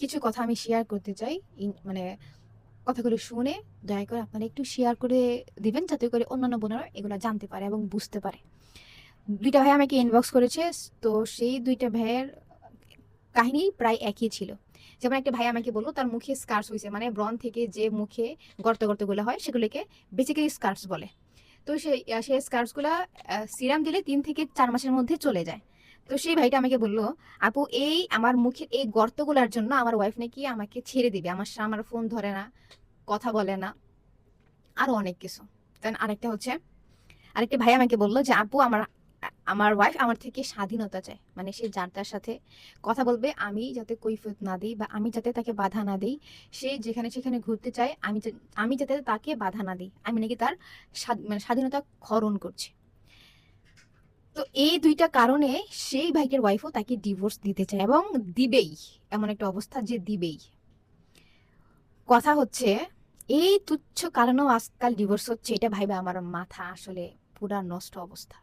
কিছু কথা আমি শেয়ার করতে চাই। মানে কথাগুলো শুনে দয়া করে আপনারা একটু শেয়ার করে দিবেন যাতে করে অন্যান্য বোনেরা এগুলো জানতে পারে এবং বুঝতে পারে। দুইটা ভাই আমাকে ইনবক্স করেছে, তো সেই দুইটা ভাইয়ের কাহিনী প্রায় একই ছিল। যেমন একটা ভাই আমাকে বলল, তার মুখে স্কার্স হয়েছে মানে ব্রন থেকে যে মুখে গর্ত গর্তগুলো হয়, সেগুলোকে বেসিক্যালি স্কার্স বলে। তো সেই সেই স্কার্সগুলো সিরাম দিলে তিন থেকে চার মাসের মধ্যে চলে যায়। তো সেই ভাইটা আমাকে বলল, আপু, এই আমার মুখের এই গর্তগুলার জন্য আমার ওয়াইফ নাকি আমাকে ছেড়ে দিবে। আমার আমার ফোন ধরে না, কথা বলে না। আরও অনেক কিছু। দেন আরেকটা হচ্ছে, আরেকটা ভাই আমাকে বলল যে, আপু, আমার আমার ওয়াইফ আমার থেকে স্বাধীনতা চায়। মানে সে যার, তার সাথে কথা বলবে। আমি যাতে কৈফিয়ত না দিই বা আমি যাতে তাকে বাধা না দিই, সে যেখানে সেখানে ঘুরতে চায়, আমি আমি যাতে তাকে বাধা না দিই। আমি নাকি তার মানে স্বাধীনতা খরণ করছি। তো এই দুইটা কারণে সেই ভাইকের ওয়াইফও তাকে ডিভোর্স দিতে চায় এবং দিবেই। এমন একটা অবস্থা যে দিবেই। কথা হচ্ছে, এই তুচ্ছ কারণেও আজকাল ডিভোর্স হচ্ছে, এটা ভাইবে আমার মাথা আসলে পুরা নষ্ট অবস্থা।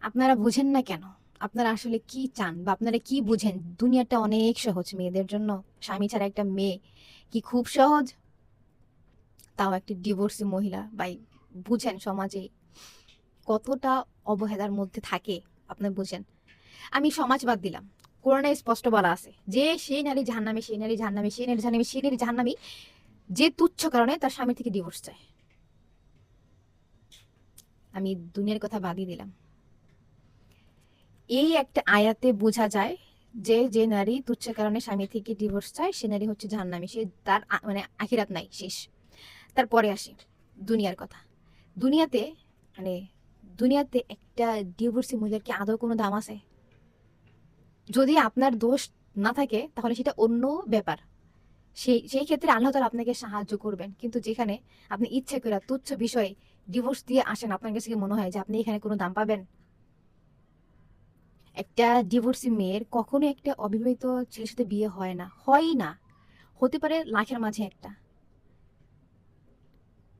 আপনারা বুঝেন না কেন? আপনারা আসলে কি চান বা আপনারা কি বুঝেন? দুনিয়াটা অনেক সহজ মেয়েদের জন্য। স্বামী ছাড়া একটা মেয়ে কি খুব সহজ? তাও একটা ডিভোর্সি মহিলা, ভাই, বুঝেন সমাজে কতটা অবহেলার মধ্যে থাকে, আপনি বুঝেন। আমি সমাজ বাদ দিলাম। কোরআনে স্পষ্ট বলা আছে, যে সেই নারী জাহান্নামী, সেই নারী জাহান্নামী, সেই নারী জাহান্নামী, সেই নারী জাহান্নামী, যে তুচ্ছ কারণে তার স্বামী থেকে ডিভোর্স চায়। আমি দুনিয়ার কথা বাদই দিলাম। এই একটা আয়াতে বোঝা যায় যে যে নারী তুচ্ছ কারণে স্বামী থেকে ডিভোর্স চায়, সে নারী হচ্ছে জাহান্নামী। সে তার মানে আখিরাত নাই, শেষ। তারপরে আসি, দুনিয়ার কথা। দুনিয়াতে মানে দুনিয়াতে একটা ডিভোর্সি মহিলার কি আদৌ কোনো দাম আছে? যদি আপনার দোষ না থাকে, তাহলে সেটা অন্য ব্যাপার। সেই সেই ক্ষেত্রে আল্লাহ তাআলা আপনাকে সাহায্য করবেন। কিন্তু যেখানে আপনি ইচ্ছে করে তুচ্ছ বিষয়ে ডিভোর্স দিয়ে আসেন, আপনার কাছে মনে হয় যে আপনি এখানে কোনো দাম পাবেন? একটা ডিভোর্সি মেয়ের কখনো একটা অবিবাহিত ছেলের সাথে বিয়ে হয় না, হয়ই না। হতে পারে লাখের মাঝে একটা।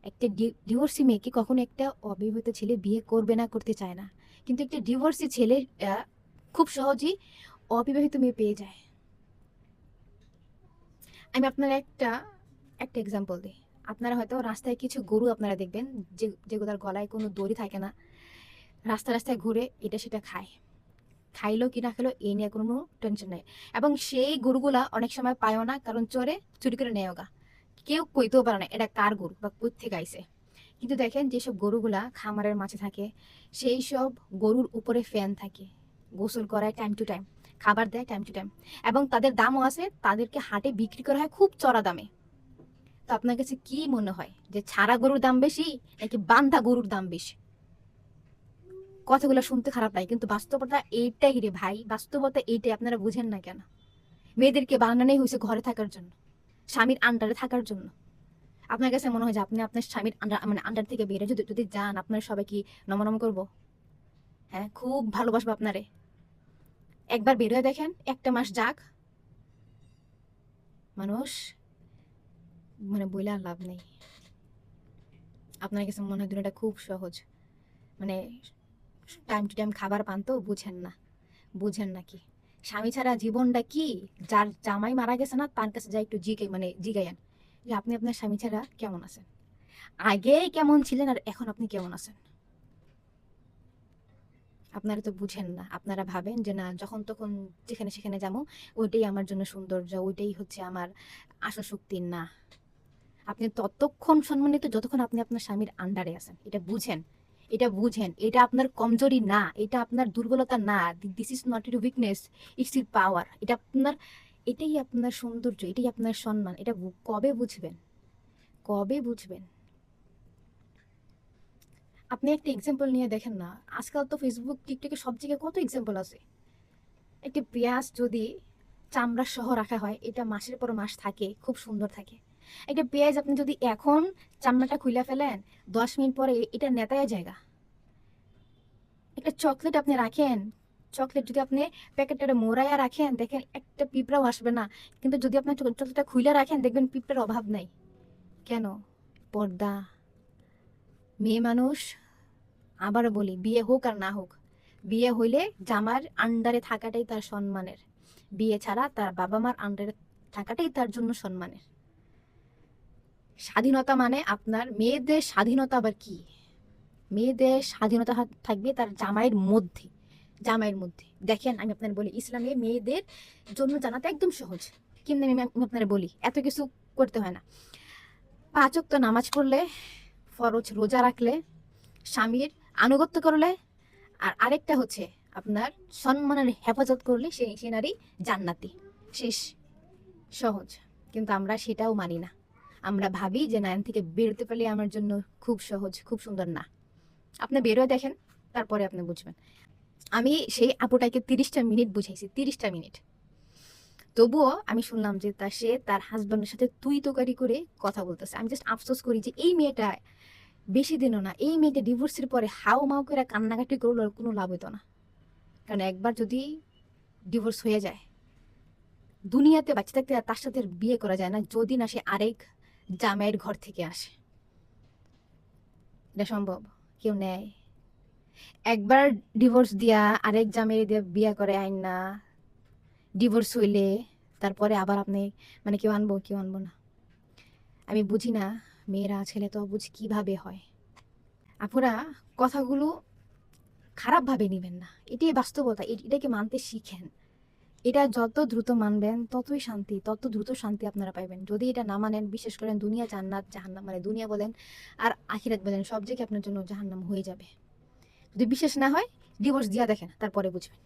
একটা ডিভোর্সি মেয়েকে কখনো একটা অবিবাহিত ছেলে বিয়ে করবে না, করতে চায় না। কিন্তু একটা ডিভোর্সি ছেলে খুব সহজেই অবিবাহিত মেয়ে পেয়ে যায়। আমি আপনার একটা একটা এক্সাম্পল দিই। আপনারা হয়তো রাস্তায় কিছু গরু আপনারা দেখবেন, যে যেগুলোর গলায় কোনো দড়ি থাকে না রাস্তা রাস্তায় ঘুরে এটা সেটা খায়। খাইলো কি না খেলো এই নিয়ে কোনো টেনশন নেই। এবং সেই গরুগুলা অনেক সময় পায়ও না, কারণ চোরে চুরি করে নেয় গা। কেউ কইতেও পারে না, এটা কার গরু বা কোথ থেকে আইছে? কিন্তু দেখেন যেসব গরুগুলা খামারের মাঝে থাকে, সেই সব গরুর উপরে ফ্যান থাকে, গোসল করায় টাইম টু টাইম খাবার দেয় টাইম টু টাইম এবং তাদের দামও আছে, তাদেরকে হাটে বিক্রি করা হয় খুব চড়া দামে। তো আপনার কাছে কি মনে হয় যে ছাড়া গরুর দাম বেশি নাকি বান্ধা গরুর দাম বেশি? কথাগুলো শুনতে খারাপ লাগে, কিন্তু বাস্তবতা এইটাই রে ভাই, বাস্তবতা এইটাই, আপনারা বুঝেন না কেন? মেয়েদেরকে বানানোই হয়েছে ঘরে থাকার জন্য। স্বামীর আন্ডারে থাকার জন্য। আপনার কাছে মনে হয় যে আপনি আপনার স্বামীর আন্ডার মানে আন্ডার থেকে বেরো যদি যদি যান, আপনার সবাই কি নমনম করব? হ্যাঁ খুব ভালোবাসবো আপনারে। একবার বের হয়ে দেখেন, একটা মাস যাক। মানুষ মানে বইলে আর লাভ নেই। আপনার কাছে মনে হয় দুনিয়াটা খুব সহজ। মানে টাইম টু টাইম খাবার পান তো, বুঝেন না। বুঝেন নাকি স্বামী ছাড়া জীবনটা কি? যার জামাই মারা গেছে না, তার কাছে যাই একটু জিগে মানে জিগাইয়েন যে আপনি আপনার স্বামী ছাড়া কেমন আছেন? আগে কেমন ছিলেন আর এখন আপনি কেমন আছেন? আপনারা তো বুঝেন না, আপনারা ভাবেন যে না, যখন তখন যেখানে সেখানে যাব, ওইটাই আমার জন্য সৌন্দর্য, ওইটাই হচ্ছে আমার আশা শক্তির না। আপনি ততক্ষণ সম্মানিত যতক্ষণ আপনি আপনার স্বামীর আন্ডারে আছেন, এটা বুঝেন। এটা বুঝেন, এটা আপনার কমজোরি না, এটা আপনার দুর্বলতা না this is not your weakness it's your power এটা আপনার, এটাই আপনার সৌন্দর্য, এটাই আপনার সম্মান, এটা কবে বুঝবেন? কবে বুঝবেন? আপনি একটা এক্সাম্পল নিয়ে দেখেন না, আজকাল তো ফেসবুক টিকটকে সব জায়গায় কত এক্সাম্পল আছে। একটি পেঁয়াজ যদি চামড়া সহ রাখা হয়, এটা মাসের পর মাস থাকে, খুব সুন্দর থাকে। একটা পেঁয়াজ আপনি যদি এখন চামড়াটা খুলে ফেলেন, দশ মিনিট পরে এটা নেতায় জায়গা একটা চকলেট আপনি রাখেন, চকলেট যদি আপনি প্যাকেটটা মোড়াইয়া রাখেন, দেখেন একটা পিঁপড়াও আসবে না। কিন্তু যদি আপনি চকলেটটা খুলে রাখেন, দেখবেন পিঁপড়ার অভাব নাই। কেন? পর্দা। মেয়ে মানুষ, আবারও বলি, বিয়ে হোক আর না হোক, বিয়ে হইলে জামার আন্ডারে থাকাটাই তার সম্মানের। বিয়ে ছাড়া তার বাবা মার আন্ডারে থাকাটাই তার জন্য সম্মানের। স্বাধীনতা মানে আপনার মেয়েদের স্বাধীনতা আবার কি? মেয়েদের স্বাধীনতা থাকবে তার জামাইয়ের মধ্যে জামাইয়ের মধ্যে। দেখেন, আমি আপনার বলি, ইসলামে মেয়েদের জন্য জানাতে একদম সহজ। কিন্তু আমি আপনার বলি? এত কিছু করতে হয় না। পাঁচ ওয়াক্ত নামাজ পড়লে, ফরজ রোজা রাখলে, স্বামীর আনুগত্য করলে, আর আরেকটা হচ্ছে আপনার সম্মানের হেফাজত করলে সেই সে নারী জান্নাতি। শেষ। সহজ। কিন্তু আমরা সেটাও মানি না। আমরা ভাবি যে নায়ন থেকে বেরোতে পারলে আমার জন্য খুব সহজ, খুব সুন্দর। না, আপনি বেরোয় দেখেন, তারপরে আপনি বুঝবেন। আমি সেই আপুটাকে তিরিশটা মিনিট বুঝাইছি, তিরিশটা মিনিট। তবুও আমি শুনলাম যে তা সে তার হাজব্যান্ডের সাথে তুই তোকারি করে কথা বলতেছে। আমি জাস্ট আফসোস করি যে এই মেয়েটা বেশি দিনও না, এই মেয়েটা ডিভোর্সের পরে হাও মাও করে কান্নাকাটি করল কোনো লাভ হতো না। কারণ একবার যদি ডিভোর্স হয়ে যায়, দুনিয়াতে বাচ্চা থাকতে তার সাথে বিয়ে করা যায় না, যদি না সে আরেক জামাইয়ের ঘর থেকে আসে। এটা সম্ভব? কেউ নেয়? একবার ডিভোর্স দিয়া আরেক জামাই দিয়ে বিয়ে করে আইন না ডিভোর্স হইলে তারপরে আবার আপনি মানে কেউ আনব কেউ আনব না। আমি বুঝি না, মেয়েরা, ছেলে তো বুঝি কীভাবে হয়। আপুরা কথাগুলো খারাপভাবে নেবেন না। এটাই বাস্তবতা এটাকে মানতে শিখেন। এটা যত দ্রুত মানবেন, ততই শান্তি, তত দ্রুত শান্তি আপনারা পাইবেন। যদি এটা না মানেন, বিশেষ করেন দুনিয়া জান্নাত, জাহান্নাম মানে দুনিয়া বলেন আর আখিরাত বলেন, সব জায়গায় আপনার জন্য জাহান্নাম হয়ে যাবে। যদি বিশেষ না হয় ডিভোর্স দিয়া দেখেন, তারপরে বুঝবেন।